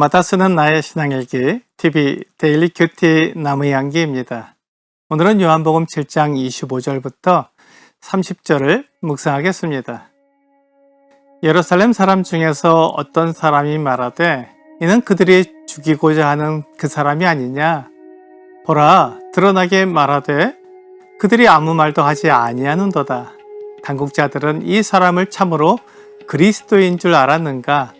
주말마다 쓰는 나의 신앙일기 TV 데일리 큐티 나무의 향기입니다. 오늘은 요한복음 7장 25절부터 30절을 묵상하겠습니다. 예루살렘 사람 중에서 어떤 사람이 말하되 이는 그들이 죽이고자 하는 그 사람이 아니냐 보라 드러나게 말하되 그들이 아무 말도 하지 아니하는도다. 당국자들은 이 사람을 참으로 그리스도인 줄 알았는가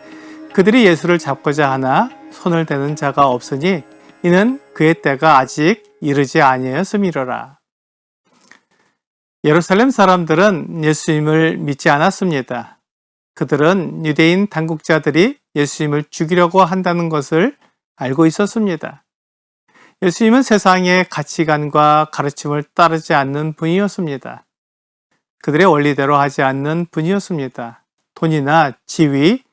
그들이 예수를 잡고자 하나 손을 대는 자가 없으니 이는 그의 때가 아직 이르지 아니하였음이로라. 예루살렘 사람들은 예수님을 믿지 않았습니다. 그들은 유대인 당국자들이 예수님을 죽이려고 한다는 것을 알고 있었습니다. 예수님은 세상의 가치관과 가르침을 따르지 않는 분이었습니다. 그들의 원리대로 하지 않는 분이었습니다. 돈이나 지위,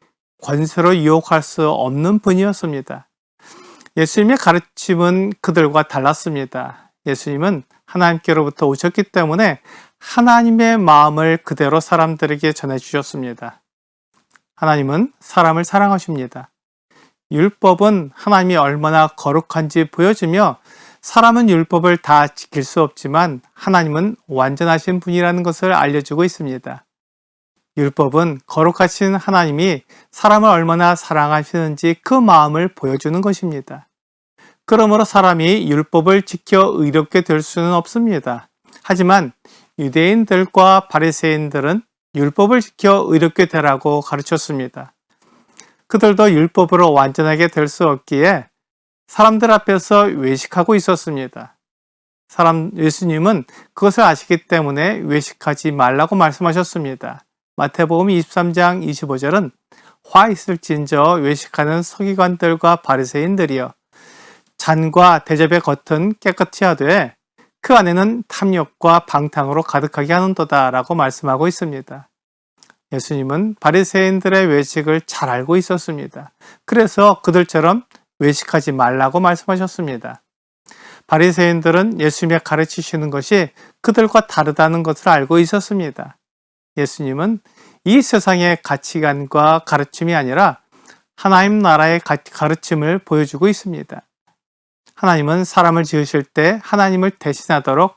권세로 유혹할 수 없는 분이었습니다. 예수님의 가르침은 그들과 달랐습니다. 예수님은 하나님께로부터 오셨기 때문에 하나님의 마음을 그대로 사람들에게 전해주셨습니다. 하나님은 사람을 사랑하십니다. 율법은 하나님이 얼마나 거룩한지 보여주며 사람은 율법을 다 지킬 수 없지만 하나님은 완전하신 분이라는 것을 알려주고 있습니다. 율법은 거룩하신 하나님이 사람을 얼마나 사랑하시는지 그 마음을 보여주는 것입니다. 그러므로 사람이 율법을 지켜 의롭게 될 수는 없습니다. 하지만 유대인들과 바리새인들은 율법을 지켜 의롭게 되라고 가르쳤습니다. 그들도 율법으로 완전하게 될 수 없기에 사람들 앞에서 외식하고 있었습니다. 사람 예수님은 그것을 아시기 때문에 외식하지 말라고 말씀하셨습니다. 마태복음 23장 25절은 화 있을진저 외식하는 서기관들과 바리새인들이여 잔과 대접의 겉은 깨끗이 하되 그 안에는 탐욕과 방탕으로 가득하게 하는도다라고 말씀하고 있습니다. 예수님은 바리새인들의 외식을 잘 알고 있었습니다. 그래서 그들처럼 외식하지 말라고 말씀하셨습니다. 바리새인들은 예수님의 가르치시는 것이 그들과 다르다는 것을 알고 있었습니다. 예수님은 이 세상의 가치관과 가르침이 아니라 하나님 나라의 가르침을 보여주고 있습니다. 하나님은 사람을 지으실 때 하나님을 대신하도록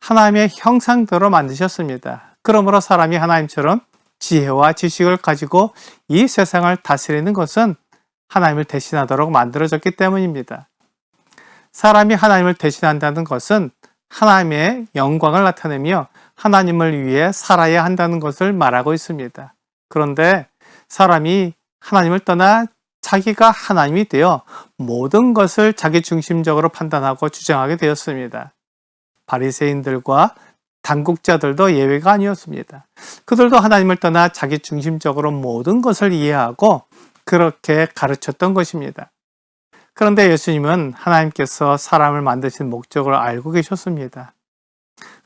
하나님의 형상대로 만드셨습니다. 그러므로 사람이 하나님처럼 지혜와 지식을 가지고 이 세상을 다스리는 것은 하나님을 대신하도록 만들어졌기 때문입니다. 사람이 하나님을 대신한다는 것은 하나님의 영광을 나타내며 하나님을 위해 살아야 한다는 것을 말하고 있습니다. 그런데 사람이 하나님을 떠나 자기가 하나님이 되어 모든 것을 자기 중심적으로 판단하고 주장하게 되었습니다. 바리새인들과 당국자들도 예외가 아니었습니다. 그들도 하나님을 떠나 자기 중심적으로 모든 것을 이해하고 그렇게 가르쳤던 것입니다. 그런데 예수님은 하나님께서 사람을 만드신 목적을 알고 계셨습니다.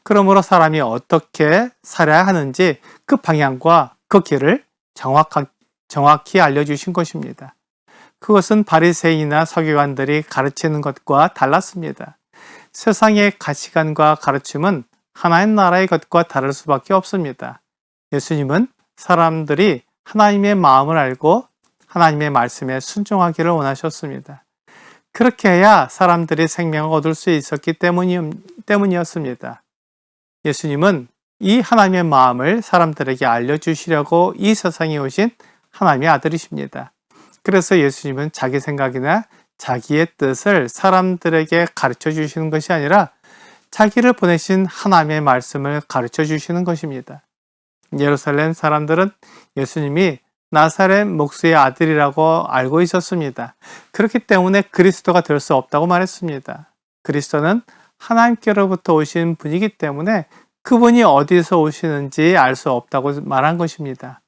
그러므로 사람이 어떻게 살아야 하는지 그 방향과 그 길을 정확히 알려주신 것입니다. 그것은 바리새인이나 서기관들이 가르치는 것과 달랐습니다. 세상의 가치관과 가르침은 하나님 나라의 것과 다를 수밖에 없습니다. 예수님은 사람들이 하나님의 마음을 알고 하나님의 말씀에 순종하기를 원하셨습니다. 그렇게 해야 사람들이 생명을 얻을 수 있었기 때문이었습니다. 예수님은 이 하나님의 마음을 사람들에게 알려주시려고 이 세상에 오신 하나님의 아들이십니다. 그래서 예수님은 자기 생각이나 자기의 뜻을 사람들에게 가르쳐 주시는 것이 아니라 자기를 보내신 하나님의 말씀을 가르쳐 주시는 것입니다. 예루살렘 사람들은 예수님이 나사렛 목수의 아들이라고 알고 있었습니다. 그렇기 때문에 그리스도가 될 수 없다고 말했습니다. 그리스도는 하나님께로부터 오신 분이기 때문에 그분이 어디서 오시는지 알 수 없다고 말한 것입니다.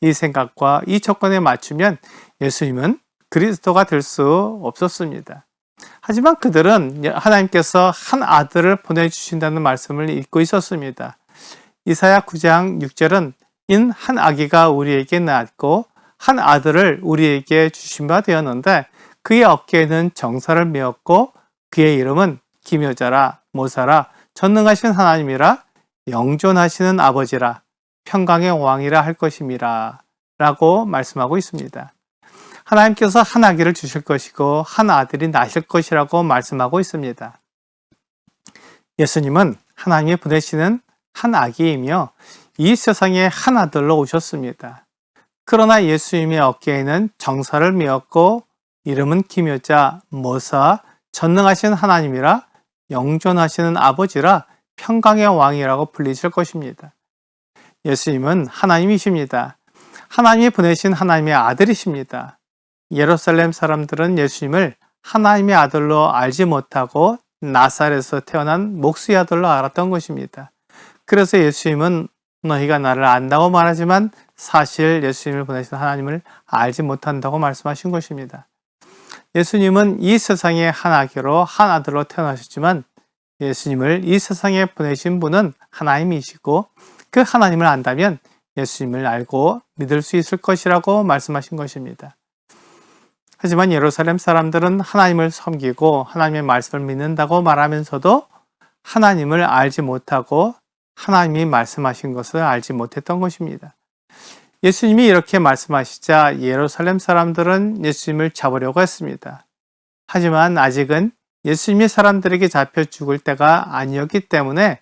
이 생각과 이 조건에 맞추면 예수님은 그리스도가 될 수 없었습니다. 하지만 그들은 하나님께서 한 아들을 보내주신다는 말씀을 잊고 있었습니다. 이사야 9장 6절은 인 한 아기가 우리에게 낳았고 한 아들을 우리에게 주신 바 되었는데 그의 어깨에는 정사를 메었고 그의 이름은 기묘자라 모사라 전능하신 하나님이라 영존하시는 아버지라 평강의 왕이라 할 것임이라 라고 말씀하고 있습니다. 하나님께서 한 아기를 주실 것이고 한 아들이 나실 것이라고 말씀하고 있습니다. 예수님은 하나님이 보내시는 한 아기이며 이 세상에 한 아들로 오셨습니다. 그러나 예수님의 어깨에는 정사를 메었고 이름은 기묘자 모사 전능하신 하나님이라 영존하시는 아버지라 평강의 왕이라고 불리실 것입니다. 예수님은 하나님이십니다. 하나님이 보내신 하나님의 아들이십니다. 예루살렘 사람들은 예수님을 하나님의 아들로 알지 못하고 나살에서 태어난 목수의 아들로 알았던 것입니다. 그래서 예수님은 너희가 나를 안다고 말하지만 사실 예수님을 보내신 하나님을 알지 못한다고 말씀하신 것입니다. 예수님은 이 세상에 한 아기로 한 아들로 태어나셨지만 예수님을 이 세상에 보내신 분은 하나님이시고 그 하나님을 안다면 예수님을 알고 믿을 수 있을 것이라고 말씀하신 것입니다. 하지만 예루살렘 사람들은 하나님을 섬기고 하나님의 말씀을 믿는다고 말하면서도 하나님을 알지 못하고 하나님이 말씀하신 것을 알지 못했던 것입니다. 예수님이 이렇게 말씀하시자 예루살렘 사람들은 예수님을 잡으려고 했습니다. 하지만 아직은 예수님이 사람들에게 잡혀 죽을 때가 아니었기 때문에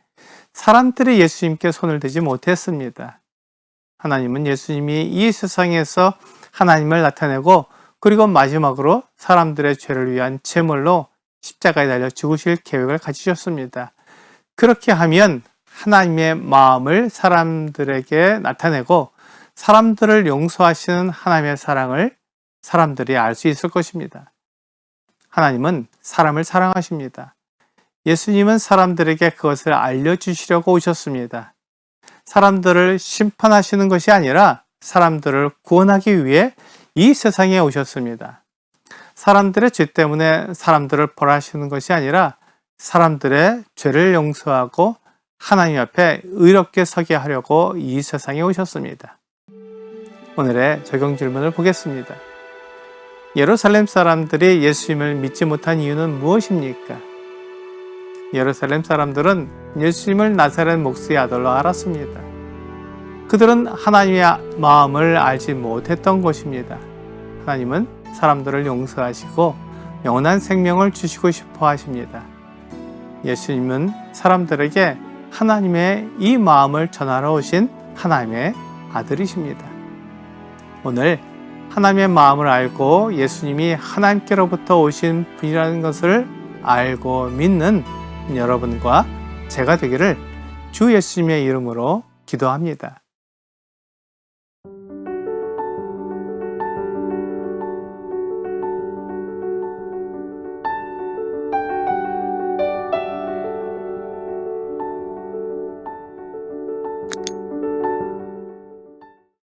사람들이 예수님께 손을 대지 못했습니다. 하나님은 예수님이 이 세상에서 하나님을 나타내고 그리고 마지막으로 사람들의 죄를 위한 제물로 십자가에 달려 죽으실 계획을 가지셨습니다. 그렇게 하면 하나님의 마음을 사람들에게 나타내고 사람들을 용서하시는 하나님의 사랑을 사람들이 알 수 있을 것입니다. 하나님은 사람을 사랑하십니다. 예수님은 사람들에게 그것을 알려주시려고 오셨습니다. 사람들을 심판하시는 것이 아니라 사람들을 구원하기 위해 이 세상에 오셨습니다. 사람들의 죄 때문에 사람들을 벌하시는 것이 아니라 사람들의 죄를 용서하고 하나님 앞에 의롭게 서게 하려고 이 세상에 오셨습니다. 오늘의 적용 질문을 보겠습니다. 예루살렘 사람들이 예수님을 믿지 못한 이유는 무엇입니까? 예루살렘 사람들은 예수님을 나사렛 목수의 아들로 알았습니다. 그들은 하나님의 마음을 알지 못했던 것입니다. 하나님은 사람들을 용서하시고 영원한 생명을 주시고 싶어 하십니다. 예수님은 사람들에게 하나님의 이 마음을 전하러 오신 하나님의 아들이십니다. 오늘 하나님의 마음을 알고 예수님이 하나님께로부터 오신 분이라는 것을 알고 믿는 여러분과 제가 되기를 주 예수님의 이름으로 기도합니다.